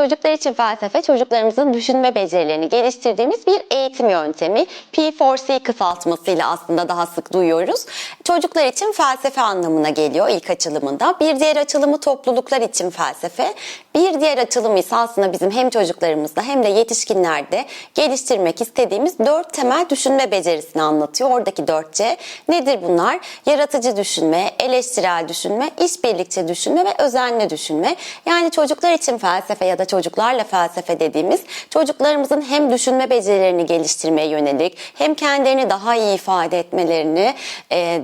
Çocuklar için felsefe, çocuklarımızın düşünme becerilerini geliştirdiğimiz bir eğitim yöntemi. P4C kısaltmasıyla aslında daha sık duyuyoruz. Çocuklar için felsefe anlamına geliyor ilk açılımında. Bir diğer açılımı topluluklar için felsefe. Bir diğer açılımı ise aslında bizim hem çocuklarımızda hem de yetişkinlerde geliştirmek istediğimiz dört temel düşünme becerisini anlatıyor. Oradaki dört C nedir bunlar? Yaratıcı düşünme, eleştirel düşünme, işbirlikçi düşünme ve özenli düşünme. Yani çocuklar için felsefe ya da çocuklarla felsefe dediğimiz çocuklarımızın hem düşünme becerilerini geliştirmeye yönelik hem kendilerini daha iyi ifade etmelerini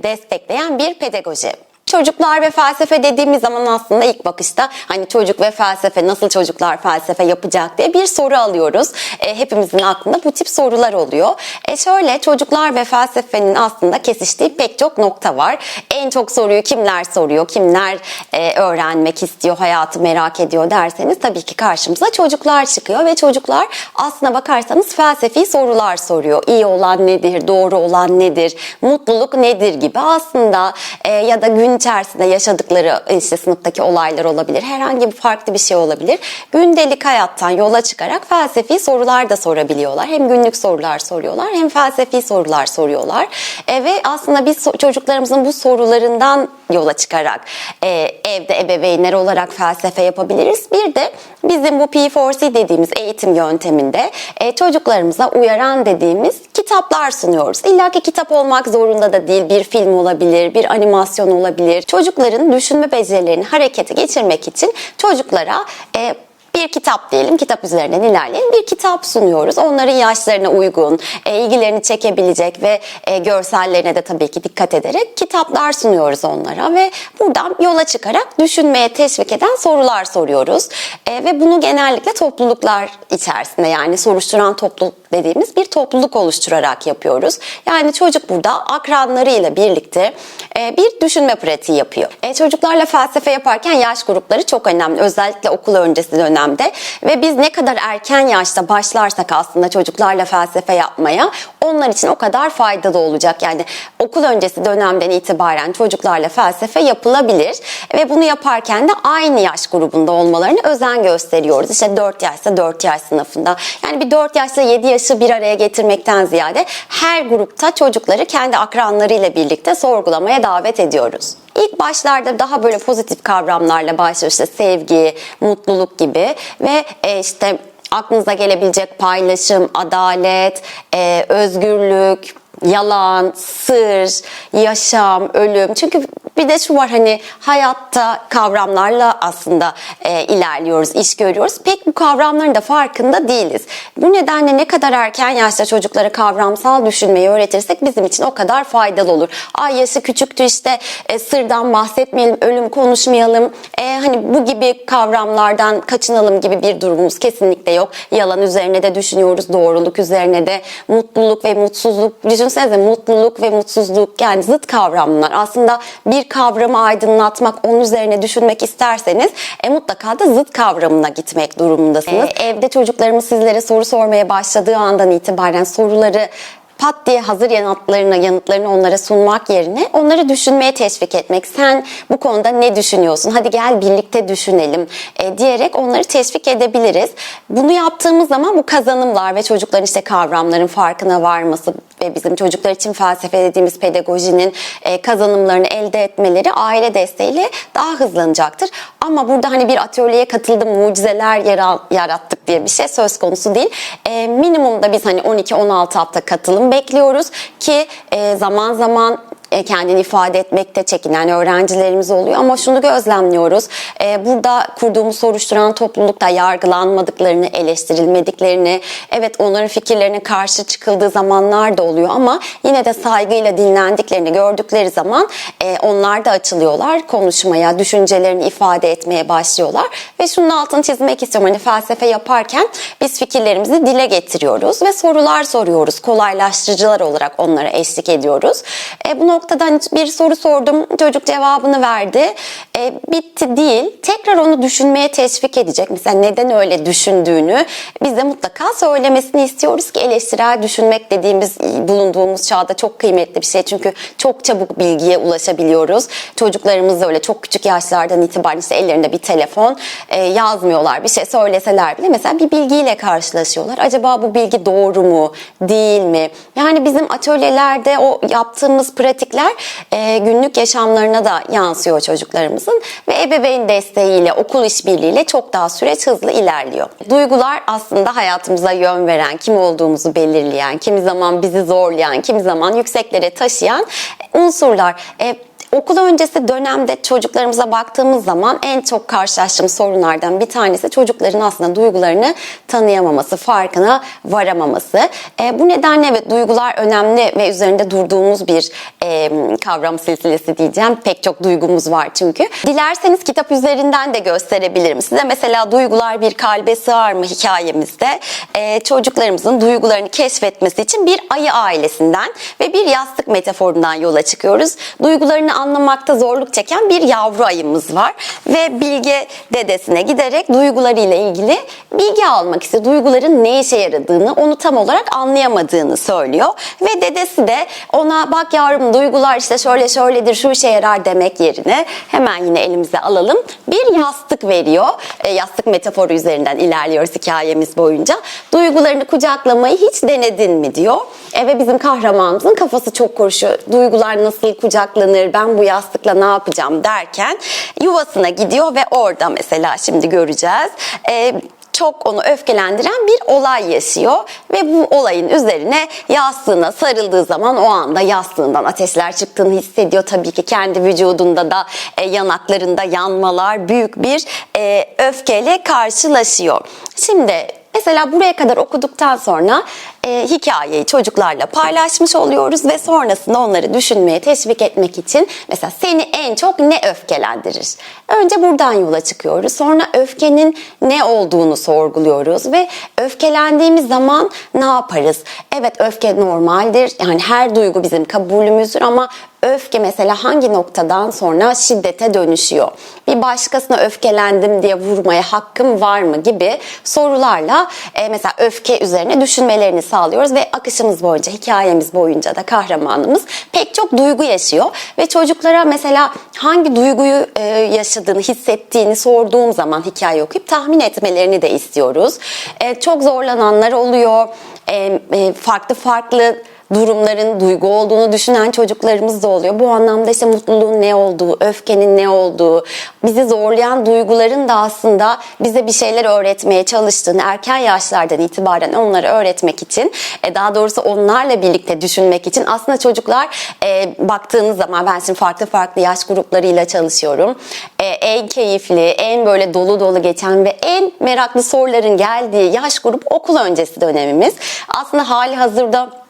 destekleyen bir pedagoji. Çocuklar ve felsefe dediğimiz zaman aslında ilk bakışta hani çocuk ve felsefe nasıl çocuklar felsefe yapacak diye bir soru alıyoruz. E, hepimizin aklında bu tip sorular oluyor. E şöyle çocuklar ve felsefenin aslında kesiştiği pek çok nokta var. En çok soruyu kimler soruyor, kimler e, öğrenmek istiyor, hayatı merak ediyor derseniz tabii ki karşımıza çocuklar çıkıyor ve çocuklar aslına bakarsanız felsefi sorular soruyor. İyi olan nedir, doğru olan nedir, mutluluk nedir gibi aslında e, ya da gün içerisinde yaşadıkları işte sınıftaki olaylar olabilir. Herhangi bir farklı bir şey olabilir. Gündelik hayattan yola çıkarak felsefi sorular da sorabiliyorlar. Hem günlük sorular soruyorlar hem felsefi sorular soruyorlar. E, ve aslında biz çocuklarımızın bu sorularından yola çıkarak e, evde ebeveynler olarak felsefe yapabiliriz. Bir de bizim bu P4C dediğimiz eğitim yönteminde e, çocuklarımıza uyaran dediğimiz kitaplar sunuyoruz. İlla ki kitap olmak zorunda da değil. Bir film olabilir, bir animasyon olabilir. Çocukların düşünme becerilerini harekete geçirmek için çocuklara e, bir kitap diyelim, kitap üzerinden ilerleyelim. Bir kitap sunuyoruz. Onların yaşlarına uygun, e, ilgilerini çekebilecek ve e, görsellerine de tabii ki dikkat ederek kitaplar sunuyoruz onlara ve buradan yola çıkarak düşünmeye teşvik eden sorular soruyoruz. E, ve bunu genellikle topluluklar içerisinde yani soruşturan topluluk dediğimiz bir topluluk oluşturarak yapıyoruz. Yani çocuk burada akranlarıyla birlikte e, bir düşünme pratiği yapıyor. E, çocuklarla felsefe yaparken yaş grupları çok önemli. Özellikle okul öncesi dönemde ve biz ne kadar erken yaşta başlarsak aslında çocuklarla felsefe yapmaya onlar için o kadar faydalı olacak. Yani okul öncesi dönemden itibaren çocuklarla felsefe yapılabilir ve bunu yaparken de aynı yaş grubunda olmalarını özen gösteriyoruz. İşte 4 yaşsa 4 yaş sınıfında. Yani bir 4 yaşla 7 yaşı bir araya getirmekten ziyade her grupta çocukları kendi akranlarıyla birlikte sorgulamaya davet ediyoruz. İlk başlarda daha böyle pozitif kavramlarla başlıyor işte sevgi, mutluluk gibi ve e, işte aklınıza gelebilecek paylaşım, adalet, e, özgürlük, yalan, sır, yaşam, ölüm. Çünkü bir de şu var hani hayatta kavramlarla aslında e, ilerliyoruz, iş görüyoruz. Pek bu kavramların da farkında değiliz. Bu nedenle ne kadar erken yaşta çocuklara kavramsal düşünmeyi öğretirsek bizim için o kadar faydalı olur. Ay yaşı küçüktü işte e, sırdan bahsetmeyelim, ölüm konuşmayalım. E, hani bu gibi kavramlardan kaçınalım gibi bir durumumuz kesinlikle yok. Yalan üzerine de düşünüyoruz, doğruluk üzerine de mutluluk ve mutsuzluk. Düşünsenize mutluluk ve mutsuzluk yani zıt kavramlar. Aslında bir kavramı aydınlatmak, onun üzerine düşünmek isterseniz e, mutlaka da zıt kavramına gitmek durumundasınız. E, evde çocuklarımız sizlere soru sormaya başladığı andan itibaren soruları pat diye hazır yanıtlarını, yanıtlarını onlara sunmak yerine onları düşünmeye teşvik etmek. Sen bu konuda ne düşünüyorsun? Hadi gel birlikte düşünelim e, diyerek onları teşvik edebiliriz. Bunu yaptığımız zaman bu kazanımlar ve çocukların işte kavramların farkına varması ve bizim çocuklar için felsefe dediğimiz pedagojinin e, kazanımlarını elde etmeleri aile desteğiyle daha hızlanacaktır. Ama burada hani bir atölyeye katıldım, mucizeler yara- yarattık diye bir şey söz konusu değil. E, minimumda biz hani 12-16 hafta katılım bekliyoruz ki e, zaman zaman kendini ifade etmekte çekinen öğrencilerimiz oluyor ama şunu gözlemliyoruz. E, burada kurduğumuz soruşturan toplulukta yargılanmadıklarını, eleştirilmediklerini, evet onların fikirlerine karşı çıkıldığı zamanlar da oluyor ama yine de saygıyla dinlendiklerini gördükleri zaman e, onlar da açılıyorlar konuşmaya, düşüncelerini ifade etmeye başlıyorlar ve şunun altını çizmek istiyorum. Hani felsefe yaparken biz fikirlerimizi dile getiriyoruz ve sorular soruyoruz. Kolaylaştırıcılar olarak onlara eşlik ediyoruz. E, bu noktada bir soru sordum, çocuk cevabını verdi. E, bitti değil. Tekrar onu düşünmeye teşvik edecek. Mesela neden öyle düşündüğünü bize mutlaka söylemesini istiyoruz ki eleştirel düşünmek dediğimiz bulunduğumuz çağda çok kıymetli bir şey. Çünkü çok çabuk bilgiye ulaşabiliyoruz. Çocuklarımız da öyle çok küçük yaşlardan itibaren işte ellerinde bir telefon e, yazmıyorlar. Bir şey söyleseler bile mesela bir bilgiyle karşılaşıyorlar. Acaba bu bilgi doğru mu, değil mi? Yani bizim atölyelerde o yaptığımız pratikler e, günlük yaşamlarına da yansıyor çocuklarımızın ve ebeveyn desteğiyle, okul işbirliğiyle çok daha süreç hızlı ilerliyor. Duygular aslında hayatımıza yön veren, kim olduğumuzu belirleyen, kimi zaman bizi zorlayan, kimi zaman yükseklere taşıyan unsurlar. E, Okul öncesi dönemde çocuklarımıza baktığımız zaman en çok karşılaştığımız sorunlardan bir tanesi çocukların aslında duygularını tanıyamaması, farkına varamaması. E, bu nedenle evet duygular önemli ve üzerinde durduğumuz bir e, kavram silsilesi diyeceğim. Pek çok duygumuz var çünkü. Dilerseniz kitap üzerinden de gösterebilirim. Size mesela duygular bir kalbe sığar mı hikayemizde e, çocuklarımızın duygularını keşfetmesi için bir ayı ailesinden ve bir yastık metaforundan yola çıkıyoruz. Duygularını anlamakta zorluk çeken bir yavru ayımız var ve Bilge dedesine giderek duygularıyla ilgili bilgi almak istiyor. Duyguların ne işe yaradığını, onu tam olarak anlayamadığını söylüyor ve dedesi de ona bak yavrum duygular işte şöyle şöyledir, şu işe yarar demek yerine hemen yine elimize alalım. Bir yastık veriyor. E, yastık metaforu üzerinden ilerliyoruz hikayemiz boyunca. Duygularını kucaklamayı hiç denedin mi diyor. E, ve bizim kahramanımızın kafası çok karışıyor. Duygular nasıl kucaklanır, ben bu yastıkla ne yapacağım derken yuvasına gidiyor ve orada mesela şimdi göreceğiz. E, çok onu öfkelendiren bir olay yaşıyor ve bu olayın üzerine yastığına sarıldığı zaman o anda yastığından ateşler çıktığını hissediyor. Tabii ki kendi vücudunda da e, yanaklarında yanmalar büyük bir e, öfkeyle karşılaşıyor. Şimdi Mesela buraya kadar okuduktan sonra e, hikayeyi çocuklarla paylaşmış oluyoruz ve sonrasında onları düşünmeye teşvik etmek için mesela seni en çok ne öfkelendirir? Önce buradan yola çıkıyoruz. Sonra öfkenin ne olduğunu sorguluyoruz ve öfkelendiğimiz zaman ne yaparız? Evet öfke normaldir. Yani her duygu bizim kabulümüzdür ama öfke mesela hangi noktadan sonra şiddete dönüşüyor? Bir başkasına öfkelendim diye vurmaya hakkım var mı gibi sorularla e, mesela öfke üzerine düşünmelerini sağlıyoruz ve akışımız boyunca, hikayemiz boyunca da kahramanımız pek çok duygu yaşıyor ve çocuklara mesela hangi duyguyu e, yaşadığını, hissettiğini sorduğum zaman hikaye okuyup tahmin etmelerini de istiyoruz. E, çok zorlananlar oluyor. E, e, farklı farklı durumların duygu olduğunu düşünen çocuklarımız da oluyor. Bu anlamda işte mutluluğun ne olduğu, öfkenin ne olduğu, bizi zorlayan duyguların da aslında bize bir şeyler öğretmeye çalıştığını erken yaşlardan itibaren onları öğretmek için, e, daha doğrusu onlarla birlikte düşünmek için aslında çocuklar e, baktığınız zaman ben şimdi farklı farklı yaş gruplarıyla çalışıyorum. E, en keyifli, en böyle dolu dolu geçen ve en meraklı soruların geldiği yaş grup okul öncesi dönemimiz. Aslında hali hazırda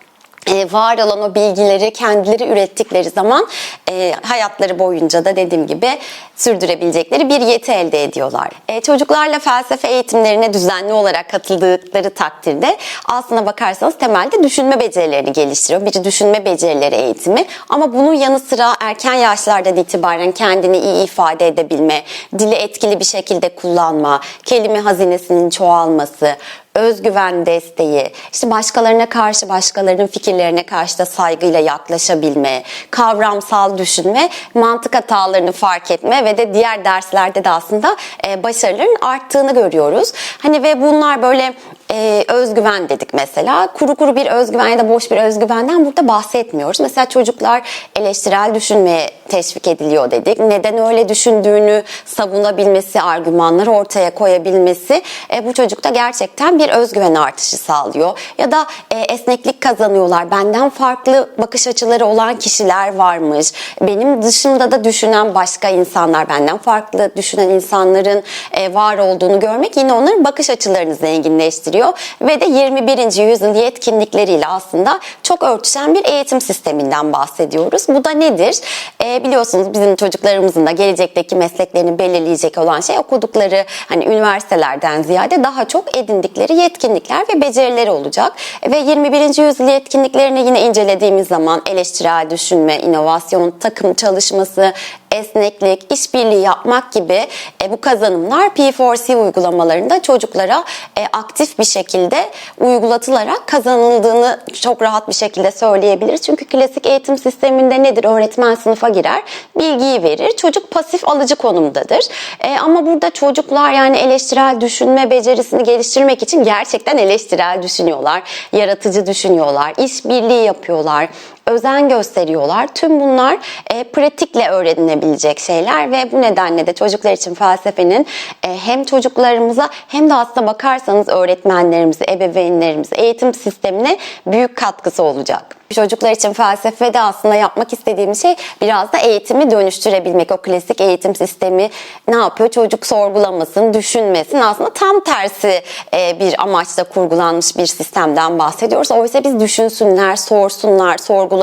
var olan o bilgileri kendileri ürettikleri zaman e, hayatları boyunca da dediğim gibi sürdürebilecekleri bir yeti elde ediyorlar. E, çocuklarla felsefe eğitimlerine düzenli olarak katıldıkları takdirde aslına bakarsanız temelde düşünme becerilerini geliştiriyor. Bir düşünme becerileri eğitimi ama bunun yanı sıra erken yaşlardan itibaren kendini iyi ifade edebilme, dili etkili bir şekilde kullanma, kelime hazinesinin çoğalması, özgüven desteği, işte başkalarına karşı başkalarının fikirlerine karşı da saygıyla yaklaşabilme, kavramsal düşünme, mantık hatalarını fark etme ve de diğer derslerde de aslında e, başarıların arttığını görüyoruz. Hani ve bunlar böyle e, özgüven dedik mesela. Kuru kuru bir özgüven ya da boş bir özgüvenden burada bahsetmiyoruz. Mesela çocuklar eleştirel düşünmeye teşvik ediliyor dedik. Neden öyle düşündüğünü savunabilmesi, argümanları ortaya koyabilmesi e, bu çocukta gerçekten bir özgüven artışı sağlıyor. Ya da e, esneklik kazanıyorlar. Benden farklı bakış açıları olan kişiler varmış. Benim dışımda da düşünen başka insanlar, benden farklı düşünen insanların e, var olduğunu görmek yine onların bakış açılarını zenginleştiriyor ve de 21. yüzyıl yetkinlikleriyle aslında çok örtüşen bir eğitim sisteminden bahsediyoruz. Bu da nedir? E, biliyorsunuz bizim çocuklarımızın da gelecekteki mesleklerini belirleyecek olan şey okudukları hani üniversitelerden ziyade daha çok edindikleri yetkinlikler ve becerileri olacak. Ve 21. yüzyıl yetkinliklerini yine incelediğimiz zaman eleştirel düşünme, inovasyon, takım çalışması, esneklik, işbirliği yapmak gibi e, bu kazanımlar P4C uygulamalarında çocuklara e, aktif bir şekilde uygulatılarak kazanıldığını çok rahat bir şekilde söyleyebiliriz. Çünkü klasik eğitim sisteminde nedir? Öğretmen sınıfa girer, bilgiyi verir. Çocuk pasif alıcı konumdadır. E, ama burada çocuklar yani eleştirel düşünme becerisini geliştirmek için gerçekten eleştirel düşünüyorlar, yaratıcı düşünüyorlar, işbirliği yapıyorlar, özen gösteriyorlar. Tüm bunlar e, pratikle öğrenilebilecek şeyler ve bu nedenle de çocuklar için felsefenin e, hem çocuklarımıza hem de aslında bakarsanız öğretmenlerimize, ebeveynlerimize, eğitim sistemine büyük katkısı olacak. Çocuklar için felsefede aslında yapmak istediğim şey biraz da eğitimi dönüştürebilmek. O klasik eğitim sistemi ne yapıyor? Çocuk sorgulamasın, düşünmesin. Aslında tam tersi e, bir amaçla kurgulanmış bir sistemden bahsediyoruz. Oysa biz düşünsünler, sorsunlar, sorgulasınlar.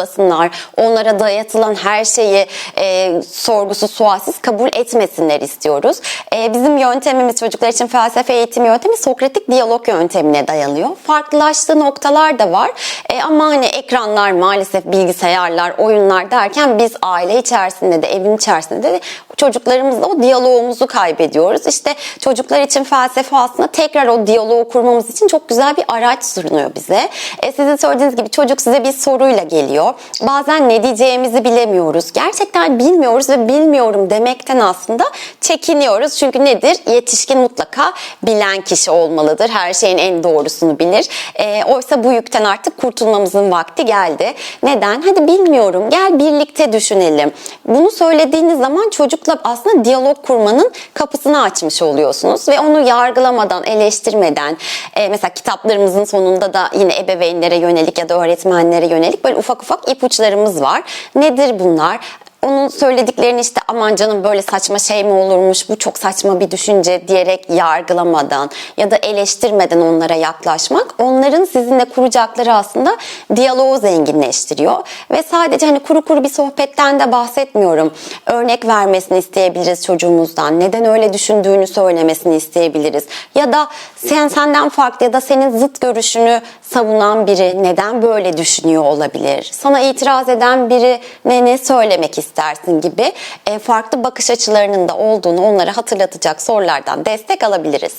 Onlara dayatılan her şeyi e, sorgusuz, sualsiz kabul etmesinler istiyoruz. E, bizim yöntemimiz çocuklar için felsefe eğitim yöntemi Sokratik diyalog yöntemine dayanıyor. Farklılaştığı noktalar da var. E, ama hani ekran ekranlar, maalesef bilgisayarlar, oyunlar derken biz aile içerisinde de, evin içerisinde de çocuklarımızla o diyalogumuzu kaybediyoruz. İşte çocuklar için felsefe aslında tekrar o diyaloğu kurmamız için çok güzel bir araç sunuyor bize. E, sizin söylediğiniz gibi çocuk size bir soruyla geliyor. Bazen ne diyeceğimizi bilemiyoruz. Gerçekten bilmiyoruz ve bilmiyorum demekten aslında çekiniyoruz. Çünkü nedir? Yetişkin mutlaka bilen kişi olmalıdır. Her şeyin en doğrusunu bilir. E, oysa bu yükten artık kurtulmamızın vakti geldi. Neden? Hadi bilmiyorum. Gel birlikte düşünelim. Bunu söylediğiniz zaman çocukla aslında diyalog kurmanın kapısını açmış oluyorsunuz ve onu yargılamadan, eleştirmeden e, mesela kitaplarımızın sonunda da yine ebeveynlere yönelik ya da öğretmenlere yönelik böyle ufak ufak ipuçlarımız var. Nedir bunlar? Onun söylediklerini işte aman canım böyle saçma şey mi olurmuş bu çok saçma bir düşünce diyerek yargılamadan ya da eleştirmeden onlara yaklaşmak onların sizinle kuracakları aslında diyaloğu zenginleştiriyor ve sadece hani kuru kuru bir sohbetten de bahsetmiyorum. Örnek vermesini isteyebiliriz çocuğumuzdan. Neden öyle düşündüğünü söylemesini isteyebiliriz. Ya da sen senden farklı ya da senin zıt görüşünü savunan biri neden böyle düşünüyor olabilir? Sana itiraz eden biri ne ne söylemek ister? İstersin gibi e, farklı bakış açılarının da olduğunu onlara hatırlatacak sorulardan destek alabiliriz.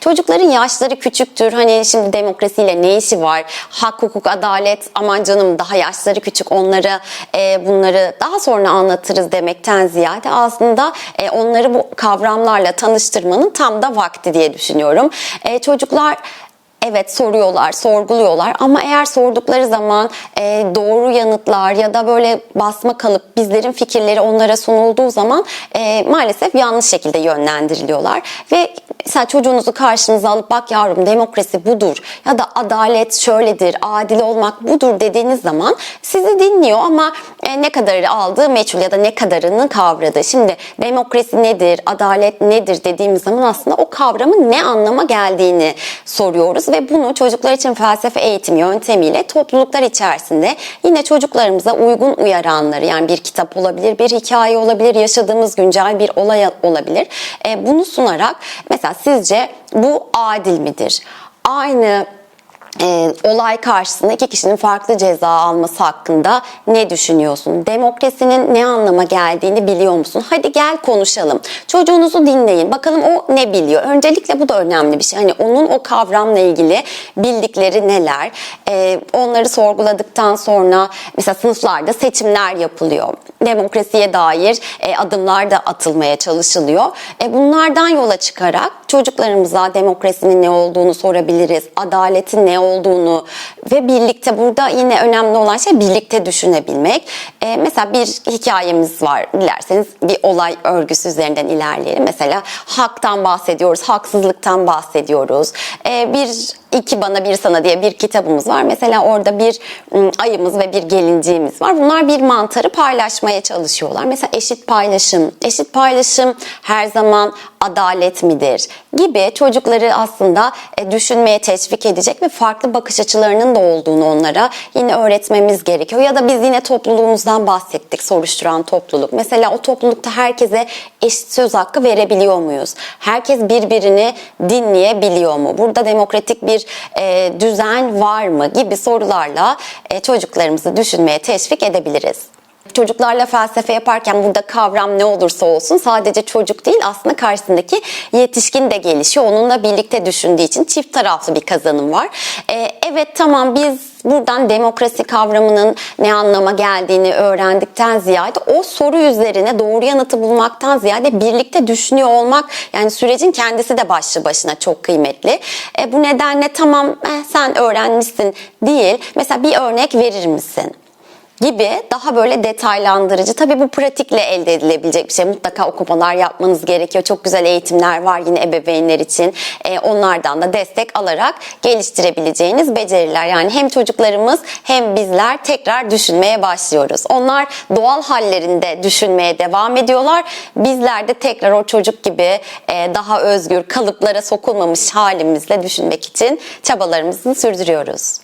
Çocukların yaşları küçüktür. Hani şimdi demokrasiyle ne işi var? Hak, hukuk, adalet aman canım daha yaşları küçük onlara e, bunları daha sonra anlatırız demekten ziyade aslında e, onları bu kavramlarla tanıştırmanın tam da vakti diye düşünüyorum. E, çocuklar Evet soruyorlar, sorguluyorlar ama eğer sordukları zaman e, doğru yanıtlar ya da böyle basma kalıp bizlerin fikirleri onlara sunulduğu zaman e, maalesef yanlış şekilde yönlendiriliyorlar. Ve mesela çocuğunuzu karşınıza alıp bak yavrum demokrasi budur ya da adalet şöyledir, adil olmak budur dediğiniz zaman sizi dinliyor ama e, ne kadarı aldığı meçhul ya da ne kadarını kavradı. Şimdi demokrasi nedir, adalet nedir dediğimiz zaman aslında o kavramın ne anlama geldiğini soruyoruz ve bunu çocuklar için felsefe eğitim yöntemiyle topluluklar içerisinde yine çocuklarımıza uygun uyaranları yani bir kitap olabilir, bir hikaye olabilir, yaşadığımız güncel bir olay olabilir. E, bunu sunarak mesela sizce bu adil midir? Aynı e, olay karşısında iki kişinin farklı ceza alması hakkında ne düşünüyorsun? Demokrasinin ne anlama geldiğini biliyor musun? Hadi gel konuşalım. Çocuğunuzu dinleyin. Bakalım o ne biliyor? Öncelikle bu da önemli bir şey. Hani onun o kavramla ilgili bildikleri neler? E, onları sorguladıktan sonra mesela sınıflarda seçimler yapılıyor. Demokrasiye dair e, adımlar da atılmaya çalışılıyor. E, bunlardan yola çıkarak çocuklarımıza demokrasinin ne olduğunu sorabiliriz. Adaletin ne olduğunu ve birlikte burada yine önemli olan şey birlikte düşünebilmek. Ee, mesela bir hikayemiz var. Dilerseniz bir olay örgüsü üzerinden ilerleyelim. Mesela haktan bahsediyoruz, haksızlıktan bahsediyoruz. Ee, bir iki bana bir sana diye bir kitabımız var. Mesela orada bir ım, ayımız ve bir gelinciğimiz var. Bunlar bir mantarı paylaşmaya çalışıyorlar. Mesela eşit paylaşım. Eşit paylaşım her zaman adalet midir gibi çocukları aslında e, düşünmeye teşvik edecek ve farklı bakış açılarının da olduğunu onlara yine öğretmemiz gerekiyor. Ya da biz yine topluluğumuzdan bahsettik, soruşturan topluluk. Mesela o toplulukta herkese eşit söz hakkı verebiliyor muyuz? Herkes birbirini dinleyebiliyor mu? Burada demokratik bir e, düzen var mı gibi sorularla e, çocuklarımızı düşünmeye teşvik edebiliriz. Çocuklarla felsefe yaparken burada kavram ne olursa olsun sadece çocuk değil aslında karşısındaki yetişkin de gelişiyor. Onunla birlikte düşündüğü için çift taraflı bir kazanım var. Ee, evet tamam biz buradan demokrasi kavramının ne anlama geldiğini öğrendikten ziyade o soru üzerine doğru yanıtı bulmaktan ziyade birlikte düşünüyor olmak yani sürecin kendisi de başlı başına çok kıymetli. E, bu nedenle tamam eh, sen öğrenmişsin değil. Mesela bir örnek verir misin? Gibi daha böyle detaylandırıcı. Tabii bu pratikle elde edilebilecek bir şey. Mutlaka okumalar yapmanız gerekiyor. Çok güzel eğitimler var yine ebeveynler için. Ee, onlardan da destek alarak geliştirebileceğiniz beceriler. Yani hem çocuklarımız hem bizler tekrar düşünmeye başlıyoruz. Onlar doğal hallerinde düşünmeye devam ediyorlar. Bizler de tekrar o çocuk gibi e, daha özgür, kalıplara sokulmamış halimizle düşünmek için çabalarımızı sürdürüyoruz.